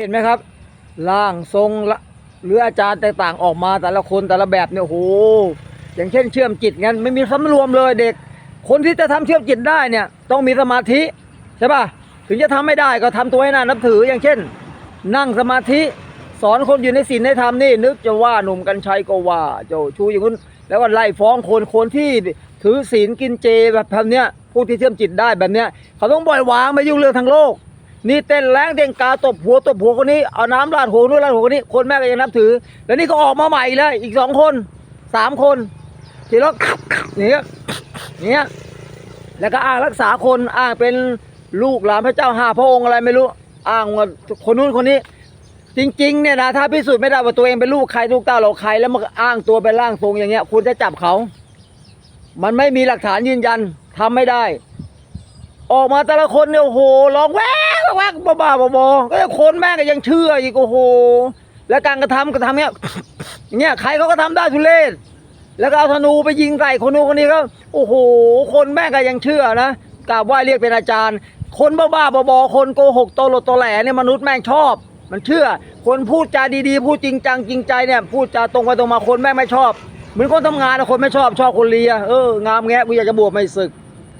เห็นไหมครับร่างทรงละหรืออาจารย์ต่างๆออกมาแต่ละคนแต่ละแบบเนี่ยโหอย่างเช่นเชื่อมจิตงั้นไม่มีสำรวมเลยเด็ก คนที่จะทำเชื่อมจิตได้เนี่ยต้องมีสมาธิใช่ป่ะถึงจะทำไม่ได้ก็ทำตัวให้น่านับถืออย่างเช่น นั่งสมาธิสอนคนอยู่ในศีลในธรรมนี่นึกจะว่าหนุ่มกัญชัยก็ว่าเจ้าชูอย่างนู้นแล้วก็ไล่ฟ้องคนคนที่ถือศีลกินเจแบบแบบเนี้ยผู้ที่เชื่อมจิตได้แบบเนี้ยเขาต้องปล่อยวางไม่ยุ่งเรื่องทางโลก นี่เต้นแรงเด้งกาตบหัวตบหัวคนนี้เอาน้ำราดหัวนู้นราดหัวคนนี้ คนแม่ก็ยังนับถือ แล้วนี่ก็ออกมาใหม่เลยอีกสองคนสามคนทีละอย่างเงี้ยอย่างเงี้ยแล้วก็อ้างรักษาคนอ้างเป็นลูกหลานพระเจ้าห้าพระองค์อะไรไม่รู้ อ้างว่าคนนู้นคนนี้ จริงๆเนี่ยนะถ้าพิสูจน์ไม่ได้ว่าตัวเองเป็นลูกใครลูกเต้าเราใครแล้วมาอ้างตัวเป็นร่างทรงอย่างเงี้ย คุณจะจับเขา มันไม่มีหลักฐานยืนยันทำไม่ได้ ออกมาแต่ละคนเนี่ยโอ้โหร้องแว กแวกบ้าๆบอๆก็คนแม่งก็ยังเชื่ออีกโอ้โห แล้วการกระทำกระทำเนี้ยเงี้ยใครเขาก็ทำได้ทุเรศแล้วก็เอาธนูไปยิงใส่คนนู้นคนนี้ก็โอ้โห คนแม่งก็ยังเชื่อนะกราบไหว้เรียกเป็นอาจารย์ คนบ้าๆบอๆคนโกหกโตโลโตแหลเนี่ยมนุษย์แม่งชอบ มันเชื่อ คนพูดจาดีๆ พูดจริงจังจริงใจเนี่ยพูดจาตรงไปตรงมาคนแม่งไม่ชอบเหมือนคนทำงานนะคนไม่ชอบชอบคนเลียเอองามแงะกูอยากจะบวชไม่ศึก